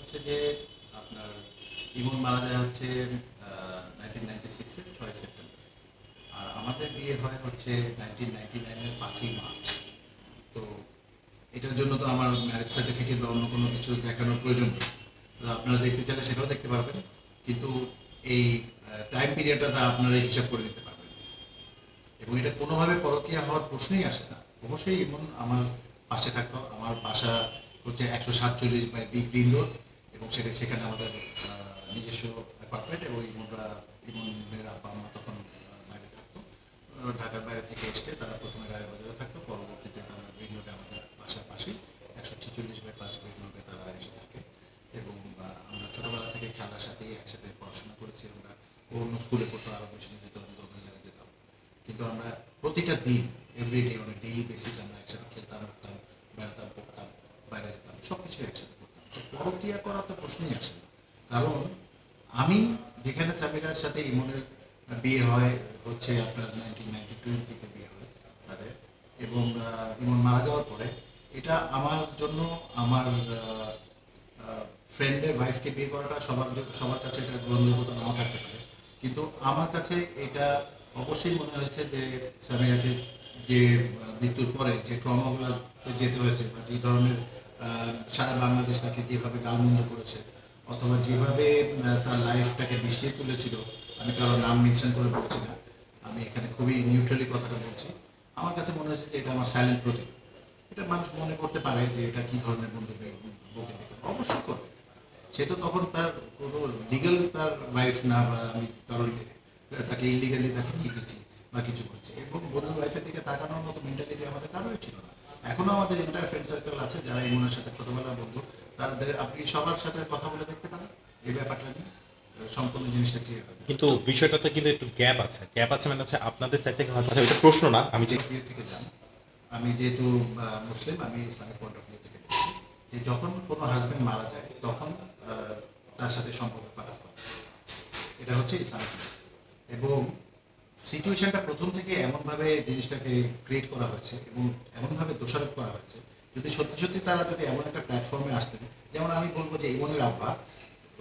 হচ্ছে যে আপনার ইমন মারা যায় হচ্ছে ছয় সেপ্টেম্বর আর আমাদের বিয়ে হয় হচ্ছে নাইনটিন নাইনটি নাইনের পাঁচই মার্চ তো এটার জন্য তো আমার ম্যারেজ সার্টিফিকেট বা অন্য কোনো কিছু দেখানোর প্রয়োজন নেই। আপনারা দেখতে চাইলে সেটাও দেখতে পারবেন। কিন্তু এই টাইম পিরিয়ডটা তা আপনারা হিসাব করে নিতে পারবেন। এবং এটা কোনোভাবে পরকীয়া হওয়ার প্রশ্নই আসে না। অবশ্যই ইমন আমার পাশে থাকতো। আমার বাসা হচ্ছে একশো সাতচল্লিশ বাই বি গ্রিন রোড এবং সেটা সেখানে আমাদের নিজস্ব অ্যাপার্টমেন্ট এবং ইমনরা ইমনের আব্বা আম্মা তখন বাইরে থাকতো। ঢাকার বাইরে থেকে এসছে তারা প্রথমে রায়বাজারে থাকতো। পরবর্তীতে তারা গ্রিন আমাদের পাশেই, একশো ছেচল্লিশ বাই পাঁচ গ্রিন তারা এসে থাকে। এবং আমরা ছোটবেলা থেকে খেলার সাথেই একসাথে পড়াশোনা করেছি। আমরা অন্য স্কুলে পড়তো, আরও মিশনে যেত, আমি যেতাম। কিন্তু আমরা প্রতিটা দিন এভরিডে অন ডেইলি বেসিস আমরা একসাথে খেলতাম উঠতাম বেড়াতাম পড়তাম বাইরে যেতাম সব কিছু একসাথে করতাম তো পরক্রিয়া করার তো প্রশ্নই আসে কারণ আমি যেখানে সাবিরার সাথে ইমনের বিয়ে হয়, হচ্ছে আপনার নাইনটিন নাইনটি টু থেকে বিয়ে হয় তাদের, এবং ইমন মারা যাওয়ার পরে, এটা আমার জন্য আমার ফ্রেন্ডের ওয়াইফকে বিয়ে করাটা সবার সবার কাছে এটা গ্রহণযোগ্যতা নাও থাকতে পারে। কিন্তু আমার কাছে এটা অবশ্যই মনে হয়েছে যে সামিয়াকে যে মৃত্যুর পরে যে ট্রমাগুলো যেতে হয়েছে বা যে ধরনের সারা বাংলাদেশ তাকে যেভাবে গালমন্দ করেছে, অথবা যেভাবে তার লাইফটাকে মিশিয়ে তুলেছিল, আমি কারও নাম মেনশন করে বলছি না, আমি এখানে খুবই নিউট্রালি কথাটা বলছি। আমার কাছে মনে হয়েছে যে এটা আমার সাইলেন্ট প্রতীক। এটা মানুষ মনে করতে পারে যে এটা কি ধরনের বন্ধু বকে দেখে। অবশ্যই করবে। সে তো তখন তার কোনো লিগাল তার ওয়াইফ না বা আমি কারণ তাকে ইলিগালি তাকে নিয়ে গেছি বা কিছু করছে। এবং বন্ধু ওয়াইফের দিকে তাকানোর মতো মেন্টালিটি আমাদের কারোরই ছিল না। এখনও আমাদের এন্টার ফ্রেন্ড সার্কেল আছে যারা ইমনের সাথে ছোটবেলার বন্ধু তাদের আপনি সবার সাথে কথা বলে দেখতে পারেন। এই ব্যাপারটা নিয়ে সম্পূর্ণ জিনিসটা ক্লিয়ার হবে। কিন্তু বিষয়টাতে কিন্তু একটু গ্যাপ আছে। গ্যাপ আছে মানে হচ্ছে আপনাদের সাইড থেকে আচ্ছা, এটা প্রশ্ন না আমি যে ভিউ থেকে যান। আমি যেহেতু মুসলিম আমি ইসলামিক পয়েন্ট অফ ভিউ থেকে যে যখন কোনো হাজবেন্ড মারা যায় তখন তার সাথে সম্পর্ক করা এটা হচ্ছে ইসলামিক এবং সিচুয়েশনটা প্রথম থেকে এমনভাবে জিনিসটাকে ক্রিয়েট করা হয়েছে এবং এমনভাবে দোষারোপ করা হয়েছে। যদি সত্যি সত্যি তারা যদি এমন একটা প্ল্যাটফর্মে আসতেন, যেমন আমি বলব যে ইমনের আব্বা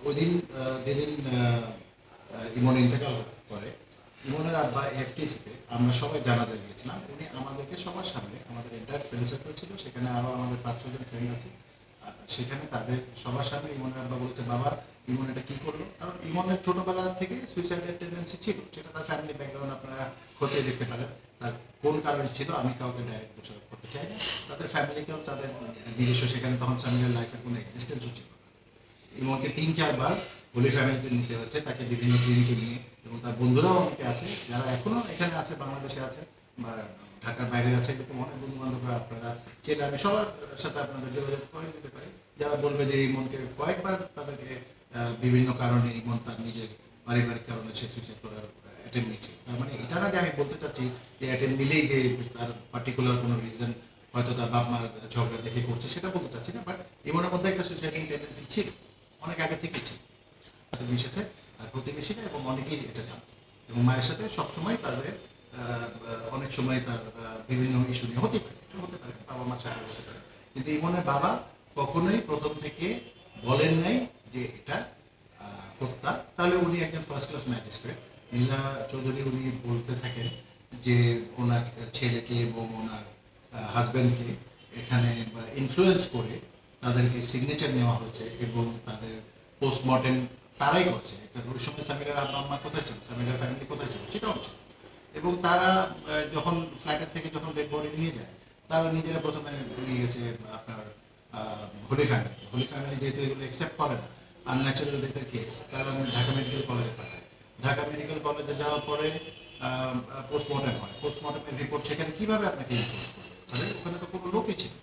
ওই দিন যেদিন ইমন ইন্তেকাল করে, ইমনের আব্বা এফটিসিতে আমরা সবাই জানাজা গিয়েছিলাম, উনি আমাদেরকে সবার সামনে, আমাদের এন্টায়ার ফ্রেন্ড সার্কেল ছিল, সেখানে আরও আমাদের পাঁচ ছজন ফ্রেন্ড আছে সেখানে তাদের সবার সামনে ইমনের আব্বা বলেছে, বাবা ইমন এটা কি করল? কারণ ইমনের ছোটবেলা থেকে সুইসাইডের টেন্ডেন্সি ছিল, সেটা তার ফ্যামিলি ব্যাকগ্রাউন্ড আপনারা খতিয়ে দেখতে পারেন। তার কোন কারণে ছিল, আমি কাউকে ডাইরেক্ট দোষারোপ করতে চাই না। তাদের ফ্যামিলিকেও তাদের নিজস্ব, সেখানে তখন সামিয়ার লাইফের কোনো এক্সিস্টেন্সও ছিল ইমনকে তিন চারবার হোলি ফ্যামিলিতে নিতে হচ্ছে তাকে বিভিন্ন ক্লিনিকে নিয়ে, এবং তার বন্ধুরাও অনেকে আছে, যারা এখনও এখানে আছে, বাংলাদেশে আছে, বা ঢাকার বাইরে আছে, এরকম অনেক বন্ধু বান্ধবরা আপনারা চেনে। আমি সবার সাথে আপনাদের যোগাযোগ করে দিতে পারি। যারা বলবে যে ইমনকে কয়েকবার তাদেরকে বিভিন্ন কারণে ইমন তার নিজের পারিবারিক কারণে সে সুইসাইড করার অ্যাটেম্প নিচ্ছে তার মানে এটা না যে আমি বলতে চাচ্ছি যে অ্যাটেম্প নিলেই যে তার পার্টিকুলার কোনো রিজন হয়তো তার বাপ মার ঝগড়া দেখে করছে, সেটা বলতে চাচ্ছি না বাট ইমনের মধ্যে একটা সুইসাইডিং টেন্ডেন্সি ছিল। অনেক আগে থেকে ছিল। সাথে মিশেছে, আর প্রতিবেশীরা এবং অনেকেই এটা জানে। এবং মায়ের সাথে সবসময় তাদের অনেক সময় তার বিভিন্ন ইস্যু নিয়ে হতে পারে। হতে পারে বাবা মা সাথে হতে পারে। কিন্তু ইমনের বাবা কখনোই প্রথম থেকে বলেন নাই যে এটা হত্যা, তাহলে উনি একজন first class magistrate Nila Chowdhury উনি বলতে থাকেন যে ওনার ছেলেকে এবং ওনার হাজব্যান্ডকে এখানে ইনফ্লুয়েন্স করে তাদেরকে সিগনেচার নেওয়া হয়েছে এবং তাদের পোস্টমর্টেম তারাই করছে। ওই সময় সামিরার আব্বা আম্মা কোথায় ছিল? সামিরার ফ্যামিলি কোথায় ছিল? সেটাও হচ্ছে এবং তারা যখন ফ্লাইটের থেকে যখন ডেড বডি নিয়ে যায়, তারা নিজেরা প্রথমে নিয়ে গেছে আপনার হোলি ফ্যামিলি হোলি ফ্যামিলি যেহেতু এগুলো অ্যাকসেপ্ট করে না আনন্যাচারাল ডেথের কেস তারা ঢাকা মেডিকেল কলেজে পাঠায় ঢাকা মেডিকেল কলেজে যাওয়ার পরে পোস্টমর্টেম হয়। পোস্টমর্টেমের রিপোর্ট সেখানে কীভাবে আপনাকে ইনফোর্স করবে? ওখানে তো কোনো লোকই ছিল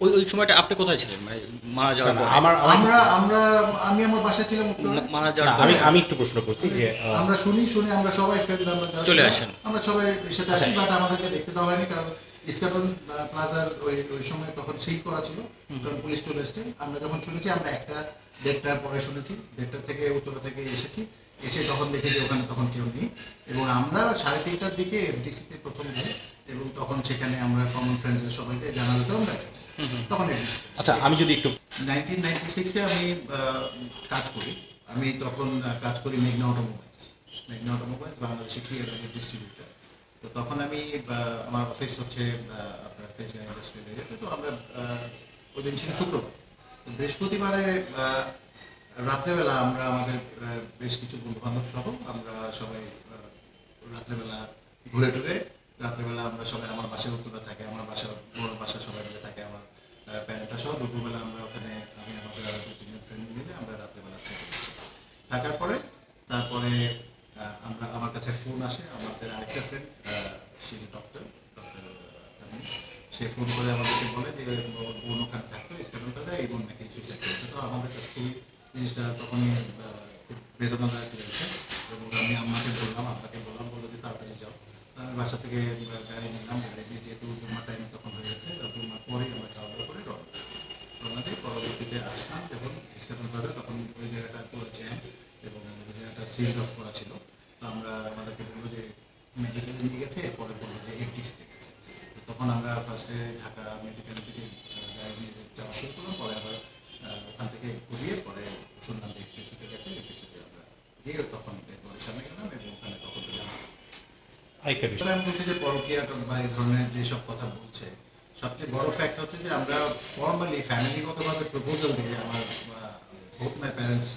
ওই ওই সময়টা আপনি কোথায় ছিলেন? মানে মারা যাওয়ার পরে? আমার আমার- আমরা আমি আমার বাসায় ছিলাম মারা যাওয়ার আমি আমি একটু প্রশ্ন করছি যে আমরা শুনি শুনি আমরা সবাই চলে আসেন। আমরা সবাই সাথে আসি বাট আমাদেরকে দেখতে দেওয়া হয়নি কারণ ইস্কাটন প্লাজার ওই ওই সময় তখন সিল করা ছিল। তখন পুলিশ চলে এসছে। আমরা যখন শুনেছি আমরা একটা দেড়টার পরে শুনেছি। দেড়টা থেকে উত্তর থেকে এসেছি। এসে তখন দেখি যে ওখানে তখন কেউ নেই। এবং আমরা সাড়ে তিনটার দিকে এফডিসিতে প্রথম যাই এবং তখন সেখানে আমরা কমন ফ্রেন্ডসের সবাইকে জানাতে আমরা তখন। আচ্ছা আমি যদি একটু নাইনটিন নাইনটি সিক্সে আমি কাজ করি। আমি তখন কাজ করি মেঘনা অটোমোবাইলস। মেঘনা অটোমোবাইলস বাংলাদেশে ক্লিয়ারের ডিস্ট্রিবিউটার তো তখন আমি আমার অফিস হচ্ছে আপনার তেজগাঁ তো। আমরা ওই দিন ছিল শুক্রবার। তো বৃহস্পতিবারে রাত্রেবেলা আমরা আমাদের বেশ কিছু বন্ধু বান্ধব সহ আমরা সবাই রাত্রেবেলা ঘুরে টুরে, রাত্রেবেলা আমরা সবাই আমার বাসায় উত্তরা থাকে, আমার বাসা বড় বাসা সবাই মিলে থাকে, আমার প্যারেন্টরা সহ। দুপুরবেলা আমরা ওখানে, আমি, আমাদের আরও দু তিনজন ফ্রেন্ড মিলে আমরা রাত্রেবেলা থেকে। থাকার পরে তারপরে আহ, আমরা আমার কাছে ফোন আসে আমাদের আরেকটা ফ্রেন্ড সে ডক্টর ডক্টর সে ফোন করে আমাদেরকে বলে যে বোন ওখানে থাকতো স্টেশনটাতে এই বোন নাকি সুইসাইড করেছে তো আমাদের কাছে খুবই জিনিসটা তখনই খুব বেদনাদায়ক লেগেছে এবং আমি আম্মাকে বললাম আপনাকে বললাম, বলল যে, তাড়াতাড়ি যাও। আমি বাসা থেকে গাড়ি নিলাম, গাড়ি নিয়ে যেহেতু জুম্মার টাইম তখন হয়ে গেছে জুম্মার পরেই আমরা খাওয়া দাওয়া করে রওনা রওনা দিই পরবর্তীতে আসলাম যখন স্টেশন প্লাজা তখন ওই জায়গাটা পুরো জ্যাম এবং ওই জায়গাটা সিল অফ করা ছিল। তো আমরা আমাদেরকে বলল যে, মেডিকেলে নিয়ে গেছে, এরপরে বলল যে এফটিসিতে ঢাকা থেকে গাড়ি নিয়ে যাওয়া করলাম পরে আবার ওখান থেকে ঘুরিয়ে পরে শুনলাম যে এফটিসিতে গেছে এফটিসিতে আমরা গিয়ে তখন এরপরে সামনে গেলাম এবং ওখানে তখন আমি বলছি যে পরকীয়া বা এই ধরনের যেসব কথা বলছে সবচেয়ে বড় ফ্যাক্ট হচ্ছে যে আমরা ফর্মালি ফ্যামিলিগতভাবে প্রপোজাল দিয়ে আমার হোপ মাই প্যারেন্টস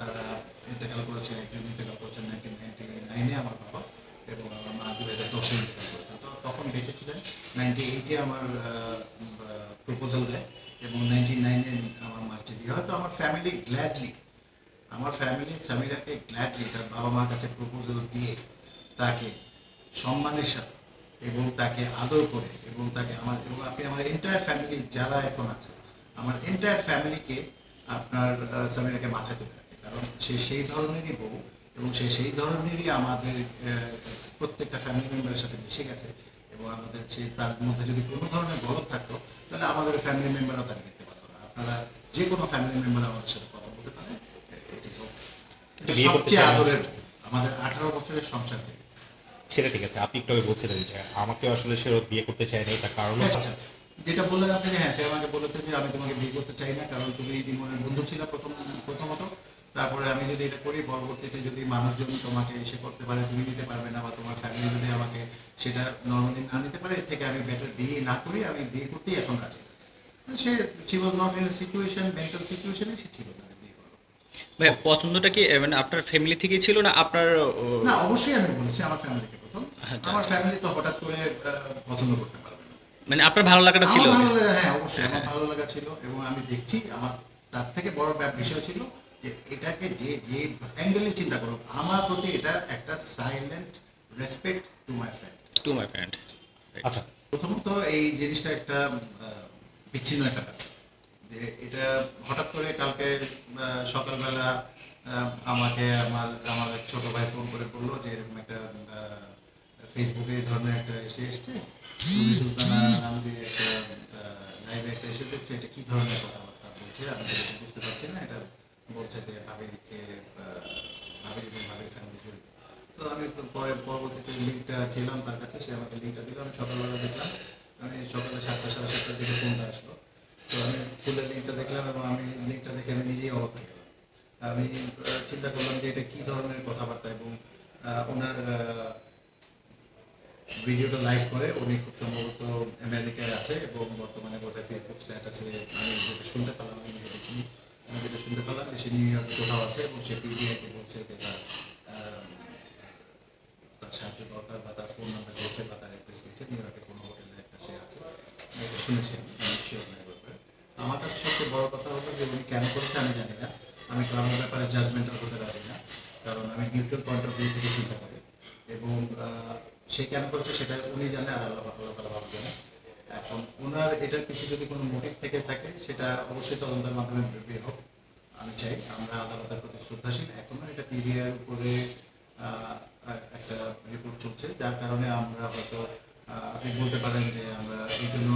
তারা ইন্তেকাল করেছেন একজন ইন্তেকাল করেছেন নাইনটিন নাইনটি নাইনে আমার বাবা এবং আমার মা দু হাজার দশে ইন্তেকাল করেছেন তো তখন বেঁচে ছিলেন নাইনটি এইটে আমার প্রপোজাল দেয় এবং নাইনটি নাইনে আমার মার্চে দিয়ে হয়তো আমার ফ্যামিলি গ্ল্যাডলি আমার ফ্যামিলি সামিরাকে গ্ল্যাডলি তার বাবা মার কাছে প্রপোজাল দিয়ে তাকে সম্মানের সাথে এবং তাকে আদর করে এবং তাকে আমার এবং আপনি আমার এন্টায়ার ফ্যামিলি যারা এখন আছে আমার এন্টায়ার ফ্যামিলিকে আপনার আহ, সামিরাকে মাথায় তুলে রাখে। কারণ সে সেই ধরনেরই বউ এবং সে সেই ধরনেরই আমাদের প্রত্যেকটা ফ্যামিলি মেম্বারের সাথে মিশে গেছে। এবং আমাদের সে তার মধ্যে যদি কোনো ধরনের গলত থাকতো তাহলে আমাদের ফ্যামিলি মেম্বারও তাকে দেখতে পারতো না। আপনারা যে কোনো ফ্যামিলি মেম্বার আমাদের সাথে কথা বলতে পারে it is okay। এটা বিয়ে করতে সবচেয়ে আদরের আমাদের আঠারো বছরের সংসার হয়ে সেটা ঠিক আছে আপনি একটু বলছিলেন যে আমাকে আসলে সে বিয়ে করতে চায় না তার কারণ আচ্ছা, যেটা বললেন আপনি যে হ্যাঁ সে আমাকে বলেছে যে আমি তোমাকে বিয়ে করতে চাই না কারণ তুমি জীবনের বন্ধু ছিল প্রথম প্রথমত। তারপরে আমি যদি এটা করি পরবর্তীতে যদি মানুষজন তোমাকে এসে করতে পারে তুমি নিতে পারবে না বা তোমার ফ্যামিলি যদি আমাকে সেটা নর্মালি না নিতে পারে এর থেকে আমি বেটার বিয়ে না করি আমি বিয়ে করতেই এখন রাজি। সে she was not in situation mental সিচুয়েশনে সে ছিল না ভাই পছন্দটা কি মানে আপনার ফ্যামিলি থেকেই ছিল না আপনার না অবশ্যই আমি বলেছি আমার ফ্যামিলিকে প্রথম। আচ্ছা, আমার ফ্যামিলি তো হঠাৎ করে পছন্দ করতে পারবে না। মানে আপনার ভালো লাগাটা ছিল ভালো লাগা হ্যাঁ অবশ্যই আমার ভালো লাগা ছিল এবং আমি দেখছি আমার তার থেকে বড় বিষয় ছিল যে এটাকে যে যে অ্যাঙ্গেলে চিন্তা করুক আমার প্রতি এটা একটা silent respect to my friend to my friend আচ্ছা। প্রথমত এই জিনিসটা একটা বিচ্ছিন্ন একটা যে এটা হঠাৎ করে কালকে সকালবেলা আহ, আমাকে আমার আমার এক ছোট ভাই ফোন করে বলল যে এরকম একটা ফেসবুকে এই ধরনের একটা এসে এসছে। সুলতানা নাম দিয়ে একটা লাইভে একটা এসে দেখছে এটা কি ধরনের কথাবার্তা বলছে? আমি বুঝতে পারছি না এটা বলছে যে ভাবিকে ভাবি এবং ভাবির ফ্যামিলি জড়িত তো আমি পরে পরবর্তীতে লিঙ্কটা ছিলাম তার কাছে, সে আমাকে লিঙ্কটা দিলাম সকালবেলা দেখলাম আমি সকালে সাতটা সাড়ে সাতটার দিকে ফোনটা আসলো তো আমি ফুলের লিঙ্কটা দেখলাম এবং আমি লিঙ্কটা দেখে আমি নিজেই অবাক হয়ে গেলাম আমি আহ, চিন্তা করলাম যে এটা কি ধরনের কথাবার্তা এবং আহ, ওনার আহ, ভিডিওটা লাইভ করে উনি খুব সম্ভবত আমেরিকায় আছে এবং বর্তমানে বোধহয় ফেসবুক স্ট্যাটাসে আমি যেটা শুনতে পেলাম আমি যেটা দেখি, আমি যেটা শুনতে পেলাম যে সে নিউ ইয়র্কে কোথাও আছে এবং সে পিডিআইকে বলছে যে তার তার সাহায্য দরকার বা তার ফোন নাম্বার দিয়েছে বা তার অ্যাড্রেস দিয়েছে নিউ ইয়র্কে কোনো হোটেলে একটা সে আছে এটা শুনেছি শিওর না ব্যাপারে আমার কাছে সবচেয়ে বড় কথা হলো যে উনি কেন করছে আমি জানি না আমি কারোর ব্যাপারে জাজমেন্টাল হতে রাজি না কারণ আমি নিউট্রাল পয়েন্ট অফ ভিউ থেকে চিন্তা করি এবং সে কেন করছে সেটা উনি জানে আর আল্লাহ আল্লাহ তালা ভালো জানে এখন ওনার এটার পিছিয়ে যদি কোনো মোটিভ থেকে থাকে সেটা অবশ্যই তদন্তের মাধ্যমে বের হোক আমি চাই আমরা আদালতের প্রতি শ্রদ্ধাশীল। এখনও এটা পিডিআর উপরে একটা রিপোর্ট চলছে, যার কারণে আমরা হয়তো আপনি বলতে পারেন যে আমরা এই জন্য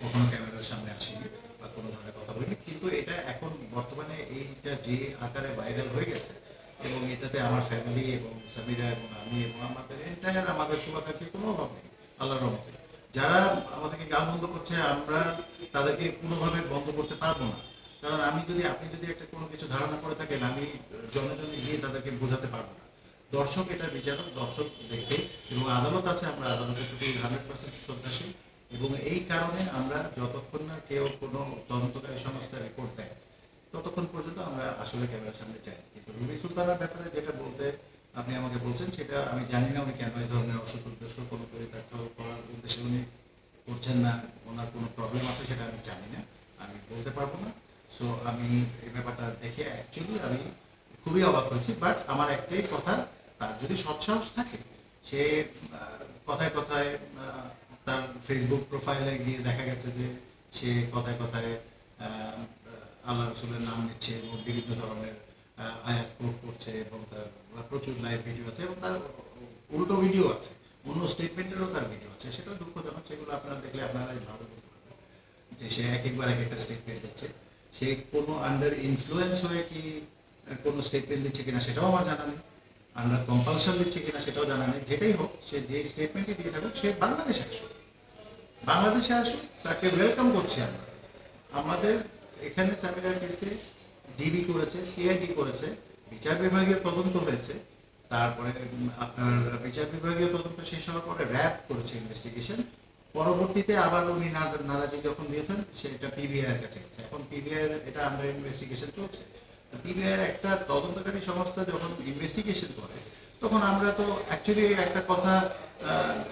কখনো ক্যামেরার সামনে আসিনি বা কোনো ধরনের কথা বলিনি। কিন্তু এটা এখন বর্তমানে এইটা যে আকারে ভাইরাল হয়ে গেছে, এবং এটাতে আমার ফ্যামিলি এবং সামিরা এবং আমি এবং আমাদের এন্টায়ার আমাদের শুভাকাঙ্ক্ষী কোনো অভাব নেই, আল্লাহর রহমতে। যারা আমাদেরকে গাল বন্ধ করছে, আমরা তাদেরকে কোনোভাবে বন্ধ করতে পারব না। কারণ আমি যদি, আপনি যদি একটা কোনো কিছু ধারণা করে থাকেন, আমি জনে জনে গিয়ে তাদেরকে বোঝাতে পারব না। দর্শক এটার বিচারক, দর্শক দেখবে এবং আদালত আছে, আমরা আদালতের প্রতি হান্ড্রেড পার্সেন্ট শ্রদ্ধাশীল। এবং এই কারণে আমরা যতক্ষণ না কেউ কোনো তদন্তকারী সংস্থা রিপোর্ট দেয়, ততক্ষণ পর্যন্ত আমরা আসলে ক্যামেরার সামনে চাই কিন্তু রুবি সুলতানার ব্যাপারে যেটা বলতে আপনি আমাকে বলছেন, সেটা আমি জানি না, উনি কেন এই ধরনের অসৎ উদ্দেশ্য কোনো চরিতার্থ করার উদ্দেশ্যে উনি করছেন না, ওনার কোনো প্রবলেম আছে সেটা আমি জানি না, আমি বলতে পারব না। সো আমি এই ব্যাপারটা দেখে অ্যাকচুয়ালি আমি খুবই অবাক হয়েছি বাট আমার একটাই কথা তার যদি সৎসাহস থাকে, সে কথায় কথায় তার ফেসবুক প্রোফাইলে গিয়ে দেখা গেছে যে সে কথায় কথায় আল্লাহ রসুলের নাম নিচ্ছে এবং বিভিন্ন ধরনের আয়াত কোট করছে এবং তার প্রচুর লাইভ ভিডিও আছে এবং তার উল্টো ভিডিও আছে, অন্য স্টেটমেন্টেরও তার ভিডিও আছে সেটা দুঃখজনক, সেগুলো আপনারা দেখলে আপনারাই ভালো বলতে পারবেন যে সে এক একবার এক একটা স্টেটমেন্ট দিচ্ছে। সে কোনো আন্ডার ইনফ্লুয়েন্স হয়ে কি কোনো স্টেটমেন্ট দিচ্ছে কিনা সেটাও আমার জানা নেই। আন্ডার কম্পালশন দিচ্ছে কিনা সেটাও জানা নেই। যেটাই হোক, সে যে স্টেটমেন্টই দিয়ে থাকুক, সে বাংলাদেশে আসুক। বাংলাদেশে আসুক, তাকে ওয়েলকাম করছি আমরা। আমাদের এখানে সামিরার কেসে ডিবি করেছে সিআইডি করেছে, বিচার বিভাগীয় তদন্ত হয়েছে। তারপরে আপনার বিচার বিভাগীয় তদন্ত শেষ হওয়ার পরে র্যাব করেছে ইনভেস্টিগেশন পরবর্তীতে আবার উনি নারাজি যখন দিয়েছেন সেটা পিবিআই কাছে এখন পিবিআই এটা আন্ডার ইনভেস্টিগেশন চলছে। পিবিআই একটা তদন্তকারী সংস্থা যখন ইনভেস্টিগেশন করে, তখন আমরা তো অ্যাকচুয়ালি একটা কথা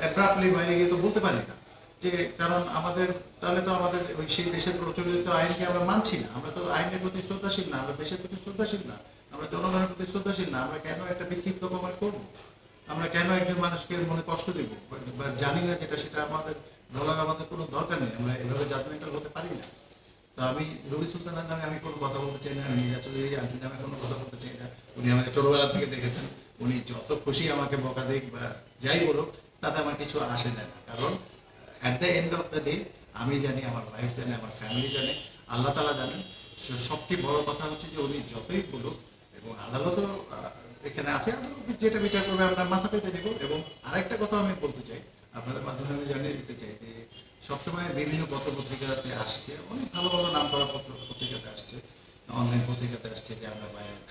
অ্যাব্রাপ্টলি বাইরে গিয়ে তো বলতে পারি না। যে কারণ আমাদের, তাহলে তো আমাদের ওই সেই দেশের প্রচলিত আইনকে আমরা মানছি না। আমরা তো আইনের প্রতি শ্রদ্ধাশীল না, আমরা দেশের প্রতি শ্রদ্ধাশীল না, আমরা জনগণের প্রতি শ্রদ্ধাশীল না, আমরা কেন একটা বিক্ষিপ্ত কমান্ড করব? আমরা কেন একজন মানুষকে মনে কষ্ট দিব? বা জানি না যেটা, সেটা আমাদের বলার আমাদের কোনো দরকার নেই, আমরা এভাবে জাজমেন্টাল হতে পারি না। তো আমি রবি সুলতানের নামে আমি কোনো কথা বলতে চাই না, আমি মির্জা চৌধুরী আন্টির নামে কোনো কথা বলতে চাই না। উনি আমাকে ছোটবেলা থেকে দেখেছেন, উনি যত খুশি আমাকে বকা দিক বা যাই বলুক, তাতে আমার কিছু আসে যায় না। কারণ at the end of the day আমি জানি, আমার ওয়াইফ জানে, আমার ফ্যামিলি জানে, আল্লাহ তালা জানেন সবচেয়ে বড় কথা হচ্ছে যে উনি যতই বলুক এবং আদালতও এখানে আছে যেটা বিচার করবে আমরা মাথা পেতে দেবো। এবং আরেকটা কথা আমি বলতে চাই আপনাদের মাধ্যমে আমি জানিয়ে দিতে চাই যে সবসময় বিভিন্ন পত্র পত্রিকাতে আসছে, অনেক ভালো ভালো নাম করা পত্র পত্রিকাতে আসছে, অনলাইন পত্রিকাতে আসছে যে আমরা বাইরে থাকি।